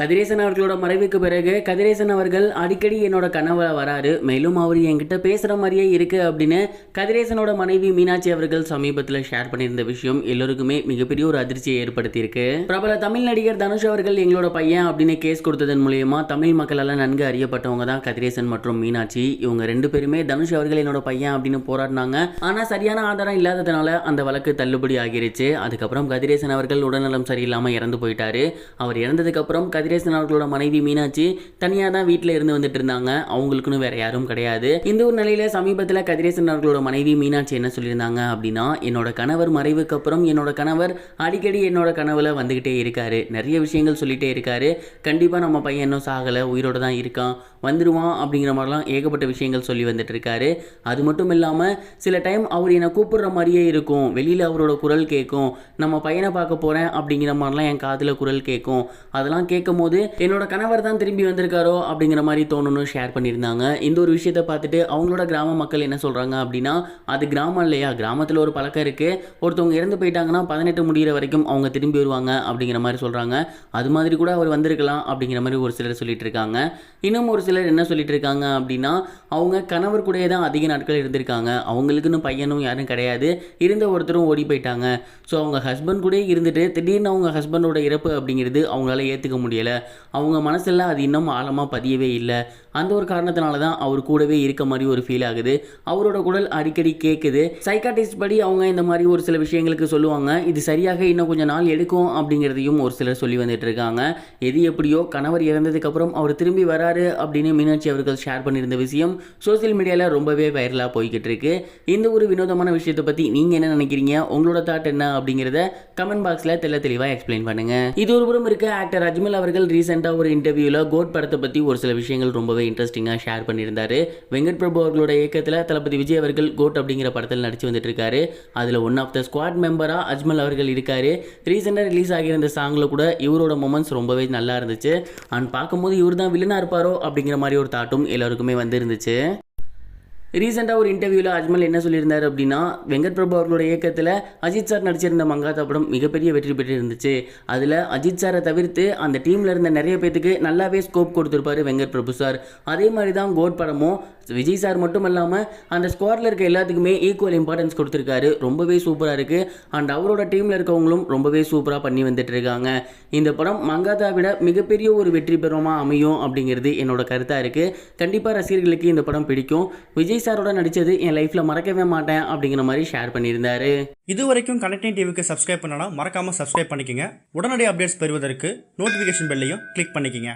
கதிரேசன் அவர்களோட மறைவுக்கு பிறகு கதிரேசன் அவர்கள் அடிக்கடி என்னோட கனவுல வராரு. மேலும் அவர் என்கிட்ட பேசுற மாதிரியே இருக்கு அப்படின்னு கதிரேசனோட மனைவி மீனாட்சி அவர்கள் சமீபத்தில் ஷேர் பண்ணியிருந்த விஷயம் எல்லோருக்குமே மிகப்பெரிய ஒரு அதிர்ச்சியை ஏற்படுத்தியிருக்கு. பிரபல தமிழ் நடிகர் தனுஷ் அவர்கள் எங்களோட பையன் அப்படின்னு கேஸ் கொடுத்ததன் மூலியமா தமிழ் மக்களால் நன்கு அறியப்பட்டவங்க தான் கதிரேசன் மற்றும் மீனாட்சி. இவங்க ரெண்டு பேருமே தனுஷ் அவர்கள் என்னோட பையன் அப்படின்னு போராடினாங்க. ஆனா சரியான ஆதாரம் இல்லாததுனால அந்த வழக்கு தள்ளுபடி ஆகிருச்சு. அதுக்கப்புறம் கதிரேசன் அவர்கள் உடல்நலம் சரியில்லாம இறந்து போயிட்டாரு. அவர் இறந்ததுக்கு அப்புறம் கதிரேசன் அவர்களோட மனைவி மீனாட்சி தனியாக தான் வீட்டில் இருந்து வந்துட்டு இருந்தாங்க. அவங்களுக்குன்னு வேற யாரும் கிடையாது. இந்த ஒரு நிலையில சமீபத்தில் கதிரேசன் அவர்களோட மனைவி மீனாட்சி என்ன சொல்லியிருந்தாங்க அப்படின்னா என்னோட கணவர் மறைவுக்கு அப்புறம் என்னோட கணவர் அடிக்கடி என்னோட கனவுல வந்துகிட்டே இருக்காரு. நிறைய விஷயங்கள் சொல்லிட்டே இருக்காரு. கண்டிப்பாக நம்ம பையன் இன்னும் சாகலை உயிரோட தான் இருக்கான். வந்துடுவான் அப்படிங்கிற மாதிரிலாம் ஏகப்பட்ட விஷயங்கள் சொல்லி வந்துட்டு இருக்காரு. அது மட்டும் இல்லாமல் சில டைம் அவர் என்னை கூப்பிடுற மாதிரியே இருக்கும். வெளியில் அவரோட குரல் கேட்கும் நம்ம பையனை பார்க்க போகிறேன் அப்படிங்கிற மாதிரிலாம் என் காதில் குரல் கேட்கும் அதெல்லாம் கேட்கும் போது என்னோட கணவர் தான் திரும்பி வந்திருக்காரோ அப்படிங்கிற மாதிரி தோணுன்னு ஷேர் பண்ணியிருந்தாங்க. இந்த ஒரு விஷயத்தை பார்த்துட்டு அவங்களோட கிராம மக்கள் என்ன சொல்கிறாங்க அப்படின்னா அது கிராமம் இல்லையா? கிராமத்தில் ஒரு பழக்கம் இருக்குது ஒருத்தவங்க இறந்து போயிட்டாங்கன்னா பதினெட்டு முடிகிற வரைக்கும் அவங்க திரும்பி வருவாங்க அப்படிங்கிற மாதிரி சொல்கிறாங்க அது மாதிரி கூட அவர் வந்திருக்கலாம் அப்படிங்கிற மாதிரி ஒரு சிலர் சொல்லிட்டு இருக்காங்க இன்னும் ஒரு சிலர் என்ன சொல்லிட்டு இருக்காங்க அப்படின்னா அவங்க கணவர் கூடயே தான் அதிக நாட்கள் இருந்திருக்காங்க. அவங்களுக்குன்னு பையனும் யாரும் கிடையாது. இருந்த ஒருத்தரும் ஓடி போயிட்டாங்க. ஸோ அவங்க ஹஸ்பண்ட் கூடயே இருந்துட்டு திடீர்னு அவங்க ஹஸ்பண்டோட இறப்பு அப்படிங்கிறது அவங்களால ஏற்றுக்க முடியலை. அவங்க மனசில் அது இன்னும் ஆழமாக பதியவே இல்லை. அந்த ஒரு காரணத்தினால தான் அவர் கூடவே இருக்க மாதிரி ஒரு ஃபீல் ஆகுது. அவரோட குரல் அடிக்கடி கேட்குது சைக்காட்டிஸ்ட் படி அவங்க இந்த மாதிரி ஒரு சில விஷயங்களுக்கு சொல்லுவாங்க. இது சரியாக இன்னும் கொஞ்சம் நாள் எடுக்கும் அப்படிங்கிறதையும் ஒரு சிலர் சொல்லி வந்துட்டு இருக்காங்க. எது எப்படியோ கணவர் இறந்ததுக்கப்புறம் அவர் திரும்பி வராரு அப்படின்னு மீனாட்சி அவர்கள் ஷேர் பண்ணியிருந்த விஷயம் சோஷியல் மீடியாவில் ரொம்பவே வைரலாக போய்கிட்டு இருக்கு. இந்த ஒரு வினோதமான விஷயத்தை பற்றி நீங்கள் என்ன நினைக்கிறீங்க? உங்களோட தாட் என்ன அப்படிங்கிறத கமெண்ட் பாக்ஸில் தெல்ல தெளிவாக எக்ஸ்பிளைன் பண்ணுங்கள் இது ஒரு புறம் இருக்க ஆக்டர் அஜ்மல் அவர்கள் ரீசெண்டாக ஒரு இன்டர்வியூவில் கோட் படத்தை பற்றி ஒரு சில விஷயங்கள் ரொம்பவே இன்ட்ரெஸ்டிங்காக ஷேர் பண்ணியிருந்தாரு. வெங்கட் பிரபு அவர்களோட இயக்கத்தில் தளபதி விஜய் அவர்கள் கோட் அப்படிங்கிற படத்தில் நடித்து வந்துட்டு இருக்காரு அதில் ஒன் ஆஃப் த ஸ்குவாட் மெம்பராக அஜ்மல் அவர்கள் இருக்கார். ரீசெண்டாக ரிலீஸ் ஆகியிருந்த சாங்கில் கூட இவரோட மொமெண்ட்ஸ் ரொம்பவே நல்லா இருந்துச்சு. அண்ட் பார்க்கும்போது இவர் தான் வில்லனாக இருப்பாரோ அப்படிங்கிற மாதிரி ஒரு தாட்டும் எல்லாருக்குமே வந்துருந்துச்சு. ரீசெண்டாக ஒரு இன்டர்வியூவில் அஜ்மல் என்ன சொல்லியிருந்தார் அப்படின்னா வெங்கட் பிரபு அவர்களோட இயக்கத்தில் அஜித் சார் நடிச்சிருந்த மங்காத்தா படம் மிகப்பெரிய வெற்றி பெற்று இருந்துச்சு அதில் அஜித் சாரை தவிர்த்து அந்த டீமில் இருந்த நிறைய பேத்துக்கு நல்லாவே ஸ்கோப் கொடுத்துருப்பாரு வெங்கட் பிரபு சார். அதே மாதிரி தான் கோட் படமும் விஜய் சார் மட்டும் இல்லாமல் அந்த ஸ்குவாடில் இருக்க எல்லாத்துக்குமே ஈக்குவல் இம்பார்ட்டன்ஸ் கொடுத்துருக்காரு. ரொம்பவே சூப்பராக இருக்குது அண்ட் அவரோட டீமில் இருக்கவங்களும் ரொம்பவே சூப்பராக பண்ணி வந்துட்டு இருக்காங்க இந்த படம் மங்காதா விட மிகப்பெரிய ஒரு வெற்றி பெறமாக அமையும் அப்படிங்கிறது என்னோட கருத்தாக இருக்குது கண்டிப்பாக ரசிகர்களுக்கு இந்த படம் பிடிக்கும். விஜய் சாரோட நடித்தது என் லைஃப்பில் மறக்கவே மாட்டேன் அப்படிங்கிற மாதிரி ஷேர் பண்ணியிருந்தாரு. இது வரைக்கும் கனெக்டிங் டிவிக்கு சப்ஸ்கிரைப் பண்ணனா மறக்காமல் சப்ஸ்கிரைப் பண்ணிக்கங்க. உடனடி அப்டேட்ஸ் பெறுவதற்கு நோட்டிஃபிகேஷன் பெல்லையும் கிளிக் பண்ணிக்கங்க.